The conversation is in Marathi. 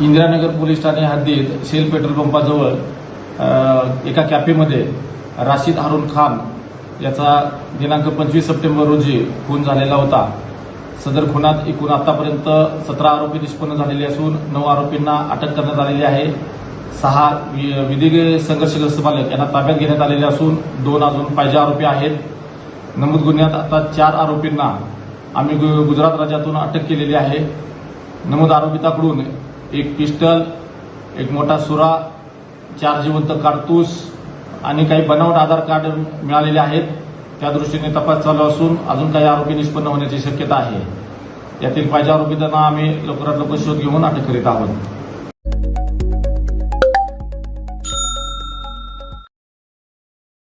इंदिरानगर पोलीस ठाणे हद्दीत शेल पेट्रोल पंपाजवळ एका कॅफेमध्ये राशीद हारून खान याचा दिनांक पंचवीस सप्टेंबर रोजी खून झालेला होता. सदर खुनात एकूण आतापर्यंत सतरा आरोपी निष्पन्न झालेले असून नऊ आरोपींना अटक करण्यात आलेली आहे. सहा वि- विधी संघर्षग्रस्त बालक यांना ताब्यात घेण्यात आलेले असून दोन अजून पाहिजे आरोपी आहेत. नमूद गुन्ह्यात आता चार आरोपींना आम्ही गु- गुजरात राज्यातून अटक केलेली आहे. नमूद आरोपिताकडून एक पिस्टल एक मोठा सुरा चार जिवंत कारतूस आणि काही बनावट आधार कार्ड मिळालेले आहेत. त्या दृष्टीने तपास चालू असून अजून काही आरोपी निष्पन्न होण्याची शक्यता आहे. यातील पाहिजे आरोपितांना आम्ही लवकरात लवकर शोध घेऊन अटक करीत आहोत.